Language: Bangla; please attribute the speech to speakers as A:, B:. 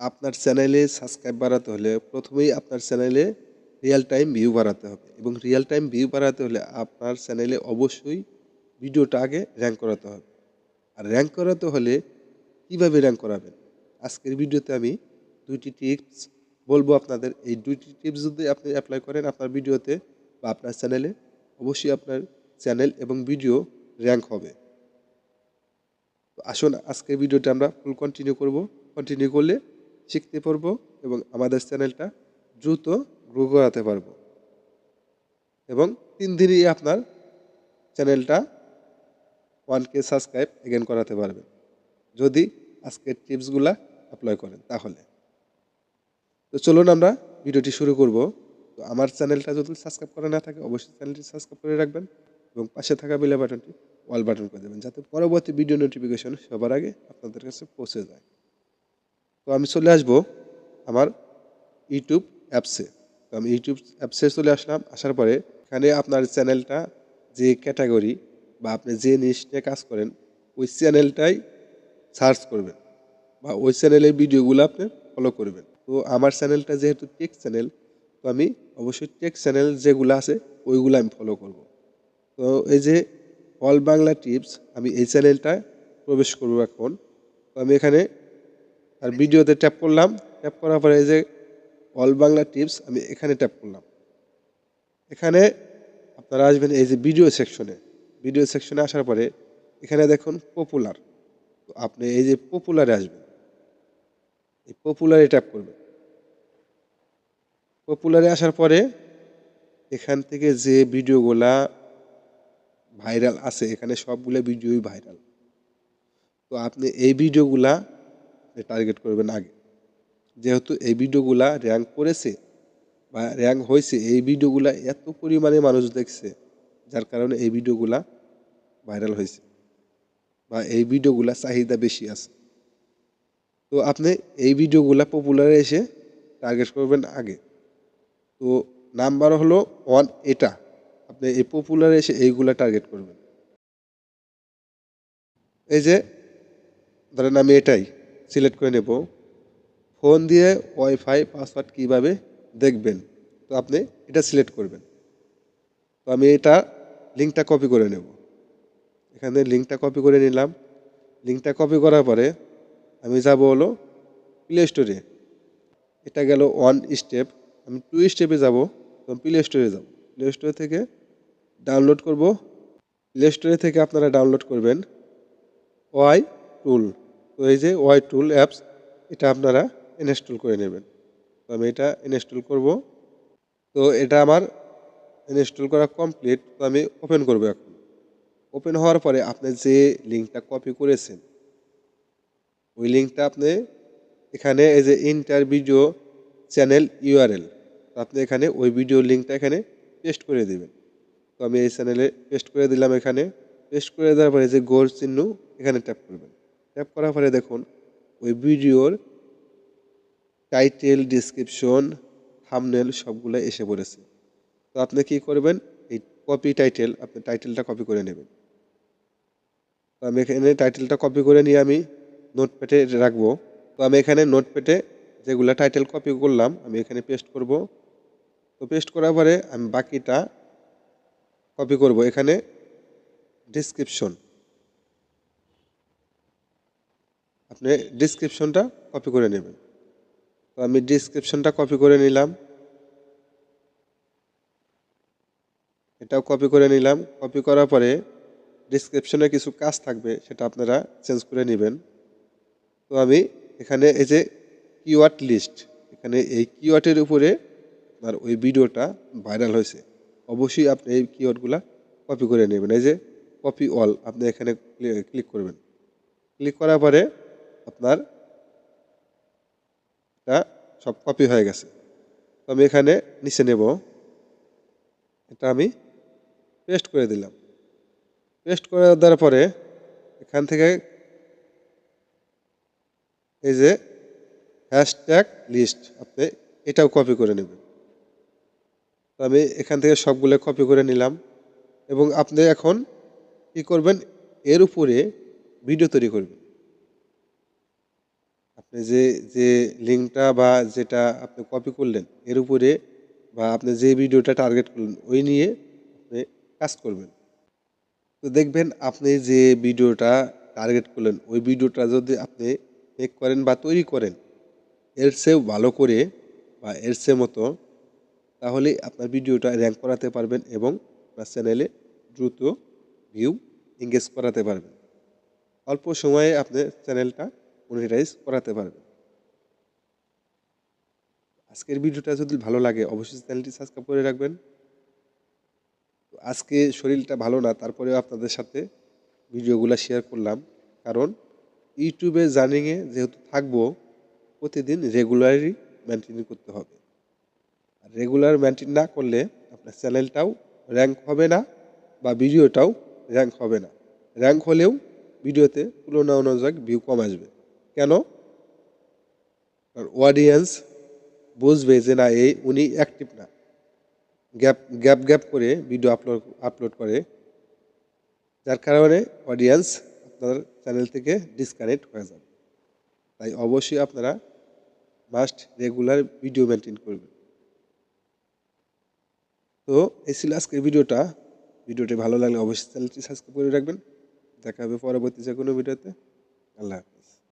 A: আপনার চ্যানেলে সাবস্ক্রাইব বাড়াতে হলে প্রথমেই আপনার চ্যানেলে রিয়েল টাইম ভিউ বাড়াতে হবে এবং রিয়েল টাইম ভিউ বাড়াতে হলে আপনার চ্যানেলে অবশ্যই ভিডিওটা আগে র্যাঙ্ক করাতে হবে। আর র্যাঙ্ক করাতে হলে কীভাবে র্যাঙ্ক করাবেন? আজকের ভিডিওতে আমি দুইটি টিপস বলব আপনাদের। এই দুইটি টিপস যদি আপনি অ্যাপ্লাই করেন আপনার ভিডিওতে বা আপনার চ্যানেলে, অবশ্যই আপনার চ্যানেল এবং ভিডিও র্যাঙ্ক হবে। তো আসুন আজকের ভিডিওটা আমরা ফুল কন্টিনিউ করব। কন্টিনিউ করলে শিখতে পারব এবং আমাদের চ্যানেলটা দ্রুত গ্রো করাতে পারব। এবং তিন দিনই আপনার চ্যানেলটা ওয়ান কে সাবস্ক্রাইব এগেন করাতে পারবেন। যদি আজকের টিপসগুলা অ্যাপ্লাই করেন তাহলে। তো চলুন আমরা ভিডিওটি শুরু করব। তো আমার চ্যানেলটা যদি সাবস্ক্রাইব করা না থাকে, অবশ্যই চ্যানেলটি সাবস্ক্রাইব করে রাখবেন এবং পাশে থাকা বেল বাটনটি অল বাটন করে দেবেন, যাতে পরবর্তী ভিডিও নোটিফিকেশন সবার আগে আপনাদের কাছে পৌঁছে যায়। তো আমি চলে আসব আমার ইউটিউব অ্যাপসে। তো আমি ইউটিউব অ্যাপসে চলে আসলাম, আসার পরে এখানে আপনার চ্যানেলটা যে ক্যাটাগরি বা আপনি যে নিশ নিয়ে কাজ করেন, ওই চ্যানেলটাই সার্চ করবেন বা ওই চ্যানেলের ভিডিওগুলো আপনি ফলো করবেন। তো আমার চ্যানেলটা যেহেতু টেক চ্যানেল, তো আমি অবশ্যই টেক চ্যানেল যেগুলো আছে, ওইগুলো আমি ফলো করব। তো এই যে অল বাংলা টিপস আমি এই চ্যানেলটায় প্রবেশ করব এখন। তো আমি এখানে আর ভিডিওতে ট্যাপ করলাম। ট্যাপ করার পরে এই যে অল বাংলা টিপস আমি এখানে ট্যাপ করলাম। এখানে আপনারা আসবেন এই যে ভিডিও সেকশনে ভিডিও সেকশনে আসার পরে এখানে দেখুন পপুলার তো আপনি এই যে পপুলারে আসবেন। এই পপুলারে ট্যাপ করবেন। পপুলারে আসার পরে এখান থেকে যে ভিডিওগুলা ভাইরাল আছে, এখানে সবগুলো ভিডিওই ভাইরাল তো আপনি এই ভিডিওগুলা টার্গেট করবেন আগে। যেহেতু এই ভিডিওগুলা র্যাঙ্ক করেছে বা র্যাঙ্ক হয়েছে, এই ভিডিওগুলা এত পরিমাণে মানুষ দেখছে, যার কারণে এই ভিডিওগুলা ভাইরাল হয়েছে বা এই ভিডিওগুলা চাহিদা বেশি আছে। তো আপনি এই ভিডিওগুলা পপুলারে এসে টার্গেট করবেন আগে। তো নাম্বার হলো ওয়ান এটা। আপনি এই পপুলারে এসে এইগুলা টার্গেট করবেন। এই যে, ধরেন আমি এটাই। সিলেক্ট করে নেব। ফোন দিয়ে ওয়াইফাই, পাসওয়ার্ড কীভাবে দেখবেন? তো আপনি এটা সিলেক্ট করবেন। তো আমি এটা লিঙ্কটা কপি করে নেব। এখানে লিঙ্কটা কপি করে নিলাম। লিঙ্কটা কপি করার পরে আমি যাব হলো প্লে স্টোরে এটা গেল ওয়ান স্টেপ আমি টু স্টেপে যাব। তো প্লে স্টোরে যাব। প্লে স্টোর থেকে ডাউনলোড করব। প্লে স্টোরে থেকে আপনারা ডাউনলোড করবেন ওয়াই টুল তো এই যে ওয়াই টুল অ্যাপস এটা আপনারা ইনস্টল করে নেবেন। তো আমি এটা ইনস্টল করব। তো এটা আমার ইনস্টল করা কমপ্লিট তো আমি ওপেন করব এখন। ওপেন হওয়ার পরে আপনি যে লিঙ্কটা কপি করেছেন, ওই লিঙ্কটা আপনি এখানে এই যে ইন্টার ভিডিও চ্যানেল ইউআরএল আপনি এখানে ওই ভিডিও লিঙ্কটা এখানে পেস্ট করে দেবেন। তো আমি এই চ্যানেলে পেস্ট করে দিলাম এখানে। পেস্ট করে দেওয়ার পরে যে গোল চিহ্ন, এখানে ট্যাপ করবেন। ট্যাপ করার পরে দেখুন, ওই ভিডিওর টাইটেল ডিসক্রিপশন থামনেল সবগুলো এসে পড়েছে। তো আপনি কি করবেন? এই কপি টাইটেল আপনি টাইটেলটা কপি করে নেবেন। তো আমি এখানে টাইটেলটা কপি করে নিয়ে আমি নোটপ্যাডে রাখব। তো আমি এখানে নোটপ্যাডে যেগুলো টাইটেল কপি করলাম, আমি এখানে পেস্ট করব। তো পেস্ট করার পরে আমি বাকিটা কপি করব। এখানে ডিসক্রিপশন আপনি ডিসক্রিপশনটা কপি করে নেবেন। তো আমি ডিসক্রিপশনটা কপি করে নিলাম। এটাও কপি করে নিলাম। কপি করার পরে ডিসক্রিপশনে কিছু কাজ থাকবে, সেটা আপনারা চেঞ্জ করে নেবেন। তো আমি এখানে এই যে কিওয়ার্ড লিস্ট এখানে এই কিওয়ার্ডের উপরে আপনার ওই ভিডিওটা ভাইরাল হয়েছে। অবশ্যই আপনি এই কিওয়ার্ডগুলো কপি করে নেবেন। এই যে কপি অল আপনি এখানে ক্লিক করবেন। ক্লিক করার পরে আপনার এটা সব কপি হয়ে গেছে। তো আমি এখানে নিচে নেব। এটা আমি পেস্ট করে দিলাম। পেস্ট করে দেওয়ার পরে এখান থেকে এই যে হ্যাশট্যাগ লিস্ট আপনি এটাও কপি করে নেবেন। তো আমি এখান থেকে সবগুলো কপি করে নিলাম এবং আপনি এখন কি করবেন? এর উপরে ভিডিও তৈরি করবেন। যে যে লিঙ্কটা বা যেটা আপনি কপি করলেন, এর উপরে বা আপনি যে ভিডিওটা টার্গেট করলেন, ওই নিয়ে আপনি কাজ করবেন। তো দেখবেন আপনি যে ভিডিওটা টার্গেট করলেন, ওই ভিডিওটা যদি আপনি মেক করেন বা তৈরি করেন, এর চেয়েও ভালো করে বা এর চেয়ে মতো, তাহলে আপনার ভিডিওটা র্যাঙ্ক করাতে পারবেন এবং আপনার চ্যানেলে দ্রুত ভিউ এঙ্গেজ করাতে পারবেন। অল্প সময়ে আপনি চ্যানেলটা মনিটাইজ করাতে পারবেন। আজকের ভিডিওটা যদি ভালো লাগে, অবশ্যই চ্যানেলটি সাবস্ক্রাইব করে রাখবেন। আজকে শরীরটা ভালো না, তারপরেও আপনাদের সাথে ভিডিওগুলো শেয়ার করলাম। কারণ ইউটিউবে জার্নিংয়ে যেহেতু থাকব, প্রতিদিন রেগুলারই মেনটেন করতে হবে। আর রেগুলার মেনটেন না করলে আপনার চ্যানেলটাও র্যাঙ্ক হবে না বা ভিডিওটাও র্যাঙ্ক হবে না। র্যাঙ্ক হলেও ভিডিওতে তুলনা অনুযায়ী ভিউ কম আসবে। কেন? অডিয়েন্স বুঝবে যে না, এই উনি অ্যাক্টিভ না। গ্যাপ গ্যাপ গ্যাপ করে ভিডিও আপলোড আপলোড করে। যার কারণে অডিয়েন্স আপনার চ্যানেল থেকে ডিসকানেক্ট হয়ে যাবে। তাই অবশ্যই আপনারা মাস্ট রেগুলার ভিডিও মেনটেন করবেন। তো এই ছিল আজকের ভিডিওটা। ভিডিওটি ভালো লাগলে অবশ্যই চ্যানেলটি সাবস্ক্রাইব করে রাখবেন। দেখা হবে পরবর্তী যে কোনো ভিডিওতে। আল্লাহ।